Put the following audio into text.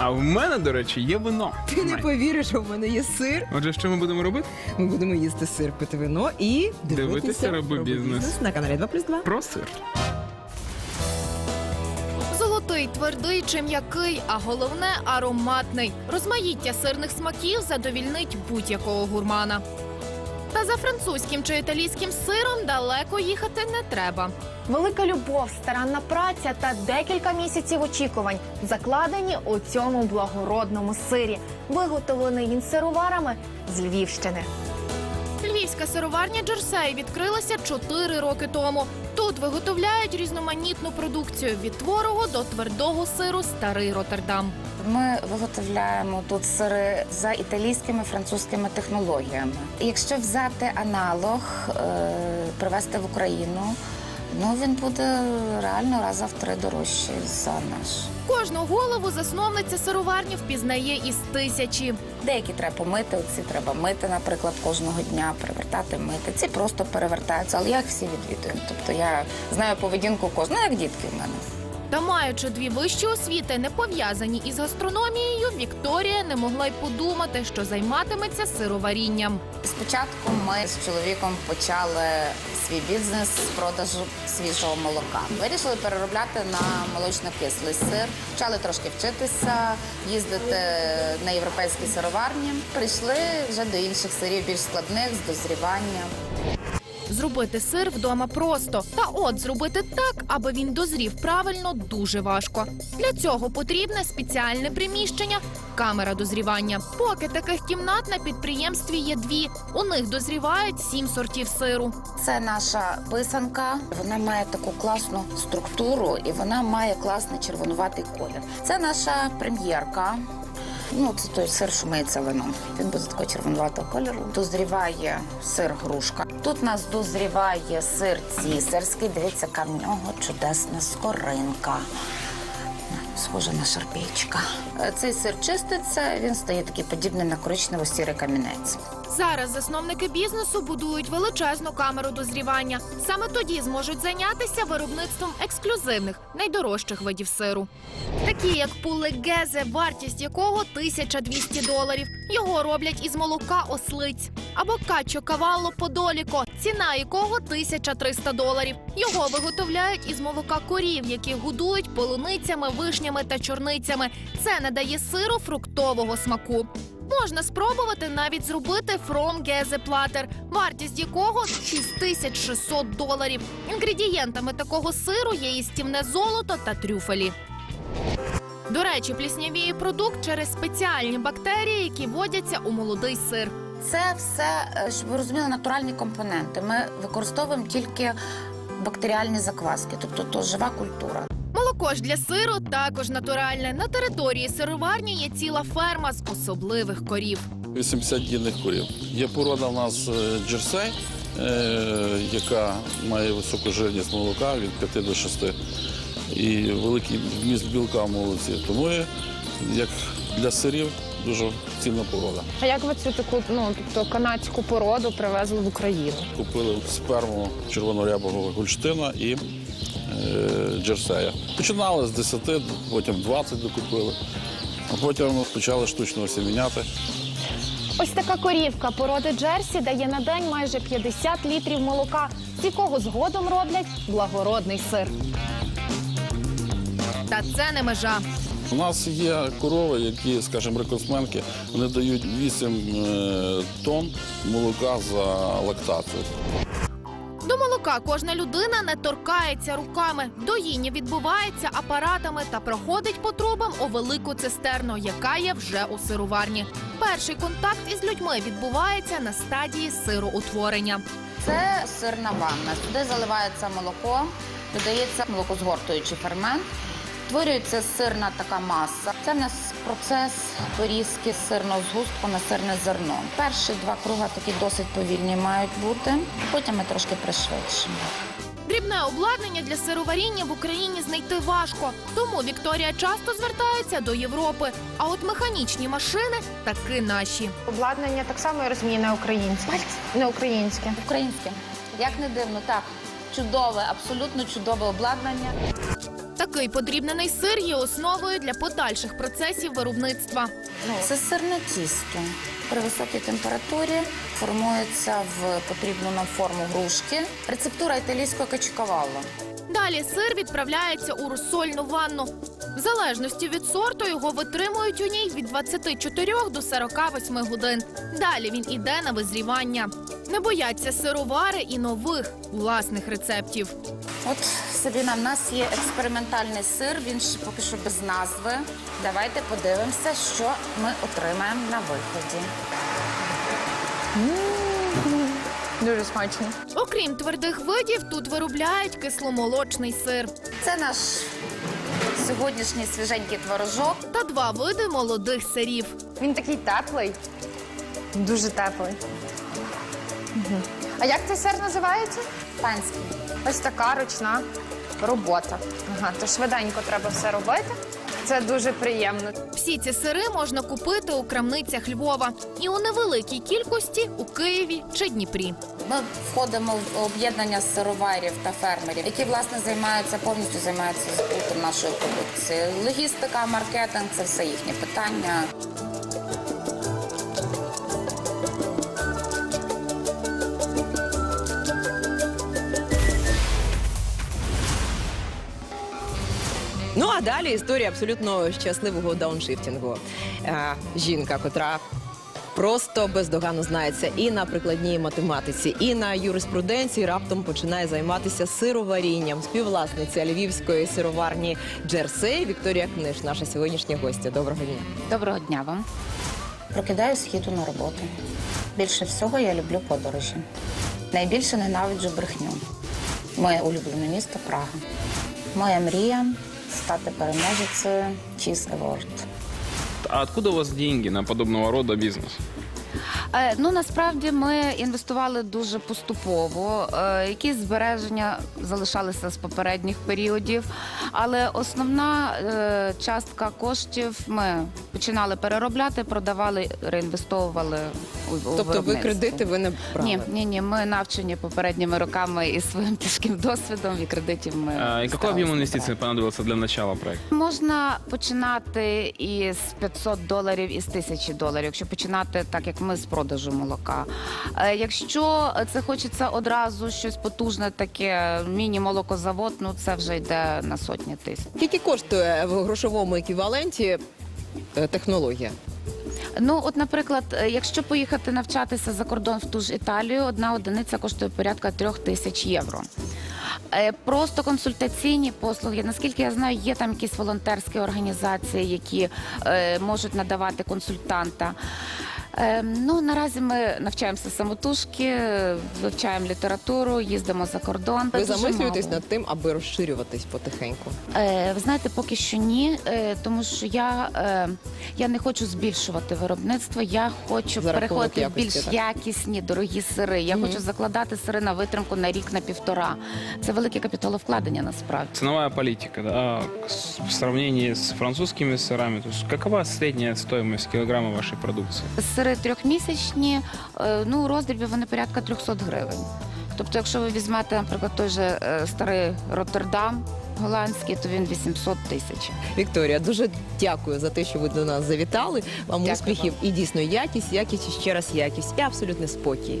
А в мене, до речі, є вино. Ти не повіриш, що в мене є сир. Отже, що ми будемо робити? Ми будемо їсти сир, пити вино і дивитися, Дивитися «Робобізнес». на каналі 2 плюс 2. Про сир. Золотий, твердий чи м'який, а головне ароматний. Розмаїття сирних смаків задовільнить будь-якого гурмана. Та за французьким чи італійським сиром далеко їхати не треба. Велика любов, старанна праця та декілька місяців очікувань закладені у цьому благородному сирі. Виготовлений він сироварами з Львівщини. Львівська сироварня Джерсей відкрилася 4 роки тому. Тут виготовляють різноманітну продукцію від творогу до твердого сиру Старий Роттердам. Ми виготовляємо тут сири за італійськими французькими технологіями. Якщо взяти аналог, е, привезти в Україну, ну він буде реально раза в три дорожчий за наш. Кожну голову засновниця сироварні впізнає із тисячі. Деякі треба помити, ці треба мити, наприклад, кожного дня, перевертати, мити. Ці просто перевертаються, але я їх всі відвідую. Тобто я знаю поведінку кожного, ну, як дітки в мене. Та маючи дві вищі освіти, не пов'язані із гастрономією, Вікторія не могла й подумати, що займатиметься сироварінням. Спочатку ми з чоловіком почали свій бізнес з продажу свіжого молока. Вирішили переробляти на молочно-кислий сир. Почали трошки вчитися, їздити на європейські сироварні. Прийшли вже до інших сирів більш складних з дозріванням. Зробити сир вдома просто. Та от зробити так, аби він дозрів правильно, дуже важко. Для цього потрібне спеціальне приміщення, камера дозрівання. Поки таких кімнат на підприємстві є дві. У них дозрівають сім сортів сиру. Це наша писанка. Вона має таку класну структуру і вона має класний червонуватий колір. Це наша прем'єрка. Ну, це той сир, що миється вином. Він буде такого червонуватого кольору. Дозріває сир грушка. Тут нас дозріває сир цісарський. Дивіться, яка в нього чудесна скоринка. Схоже на шарпейчика. Цей сир чиститься, він стає такий подібний на коричнево-сірий камінець. Зараз засновники бізнесу будують величезну камеру дозрівання. Саме тоді зможуть зайнятися виробництвом ексклюзивних, найдорожчих видів сиру. Такі як гезе, вартість якого 1200 доларів. Його роблять із молока ослиць. Або качо кавало подоліко, ціна якого 1300 доларів. Його виготовляють із молока корів, які годують полуницями, вишнями та чорницями. Це надає сиру фруктового смаку. Можна спробувати навіть зробити Platter, вартість якого 6600 доларів. Інгредієнтами такого сиру є їстівне золото та трюфелі. До речі, пліснявіє продукт через спеціальні бактерії, які водяться у молодий сир. Це все, е, щоб ви розуміли, натуральні компоненти. Ми використовуємо тільки бактеріальні закваски, тобто то жива культура. Молоко ж для сиру також натуральне. На території сироварні є ціла ферма з особливих корів. 80 дільних курів. Є порода в нас е, джерсей, е, яка має високу жирність молока від 5 до 6 і великий вміст білка в молоці. Тому як для сирів дуже цінна порода. А як ви цю таку ну тобто канадську породу привезли в Україну? Купили сперму червонорябого гольштина і е, джерсея. Починали з 10, потім 20 докупили, а потім почали штучно осіміняти. Ось така корівка породи Джерсі дає на день майже 50 літрів молока, з якого згодом роблять благородний сир. Та це не межа. У нас є корови, які, скажімо, рекордсменки, вони дають 8 е, тонн молока за лактацію. До молока кожна людина не торкається руками. Доїння відбувається апаратами та проходить по трубам у велику цистерну, яка є вже у сироварні. Перший контакт із людьми відбувається на стадії сироутворення. Це сирна ванна. Сюди заливається молоко, додається молокозгортуючий фермент. Створюється сирна така маса. Це в нас процес порізки сирного згустку на сирне зерно. Перші два круга такі досить повільні мають бути. Потім ми трошки пришвидшимо. Дрібне обладнання для сироваріння в Україні знайти важко, тому Вікторія часто звертається до Європи. А от механічні машини таки наші. Обладнання так само і розмієне українське, не українське. Українське. Як не дивно, так. Чудове, абсолютно чудове обладнання. Такий подрібнений сир є основою для подальших процесів виробництва. Це сирне тісто. При високій температурі формується в потрібну нам форму грушки. Рецептура італійського качкавалу. Далі сир відправляється у розсольну ванну. В залежності від сорту його витримують у ній від 24 до 48 годин. Далі він іде на визрівання. Не бояться сировари і нових власних рецептів. От Сабіна, в нас є експериментальний сир, він ще поки що без назви. Давайте подивимося, що ми отримаємо на виході. Дуже смачно. Окрім твердих видів, тут виробляють кисломолочний сир Це наш сьогоднішній свіженький творожок. та два види молодих сирів. Він такий теплий. Дуже теплий. А як цей сир називається? Панський. Ось така ручна робота. Ага, то швиденько треба все робити. Це дуже приємно. Всі ці сири можна купити у крамницях Львова і у невеликій кількості у Києві чи Дніпрі. Ми входимо в об'єднання сироварів та фермерів, які власне займаються повністю займаються збутом нашої продукції. Логістика, маркетинг це все їхнє питання. Ну а далі історія абсолютно щасливого дауншифтингу. Е, жінка, котра просто бездоганно знається і на прикладній математиці, і на юриспруденції раптом починає займатися сироварінням. Співвласниця львівської сироварні Джерсей Вікторія Книж, наша сьогоднішня гостя. Доброго дня. Доброго дня вам. Прокидаюсь, їду на роботу. Більше всього я люблю подорожі. Найбільше ненавиджу брехню. Моє улюблене місто Прага. Моя мрія стати переможецею Cheese Award. А откуда у вас деньги на подобного рода бизнес? Е, Ну насправді ми інвестували дуже поступово. Е, Якісь збереження залишалися з попередніх періодів, але основна е, частка коштів ми починали переробляти, продавали, реінвестовували у, у Тобто ви виробництво. кредити ви не брали? Ні, ні, ні. Ми навчені попередніми роками і своїм тяжким досвідом і кредитів. Ми А, и какой старалися объем не инвестиций понадобился для начала проекта? Можна починати із 500 доларів і з 1000 доларів, якщо починати так, як ми з продажу молока. Е, Якщо це хочеться одразу щось потужне, таке міні-молокозавод, ну це вже йде на сотні тисяч. Скільки коштує в грошовому еквіваленті е, технологія? Ну, от, наприклад, е, якщо поїхати навчатися за кордон в ту ж Італію, одна одиниця коштує порядка трьох тисяч євро. Просто консультаційні послуги. Наскільки я знаю, є там якісь волонтерські організації, які можуть надавати консультанта. Е, ну наразі ми навчаємося самотужки, вивчаємо літературу, їздимо за кордон. Ви Дуже замислюєтесь мало. над тим, аби розширюватись потихеньку? Е, ви знаєте, поки що ні, е, тому що я, е, я не хочу збільшувати виробництво. Я хочу За рахунок переходити в якості, більш так? якісні, дорогі сири. Я хочу закладати сири на витримку на рік, на півтора. Це велике капіталовкладення насправді. Ценовая политика, да, с- в сравнении с французскими сырами, то есть какова средняя стоимость килограмма вашей продукции? Сири трьохмісячні, е, ну у роздрібі вони порядка 300 гривень. Тобто, якщо ви візьмете, наприклад, той же е, старий Роттердам голландський, то він 800 тисяч. Вікторія, дуже дякую за те, що ви до нас завітали. Вам Дякую успіхів і дійсно якість, якість і ще раз якість, і абсолютний спокій.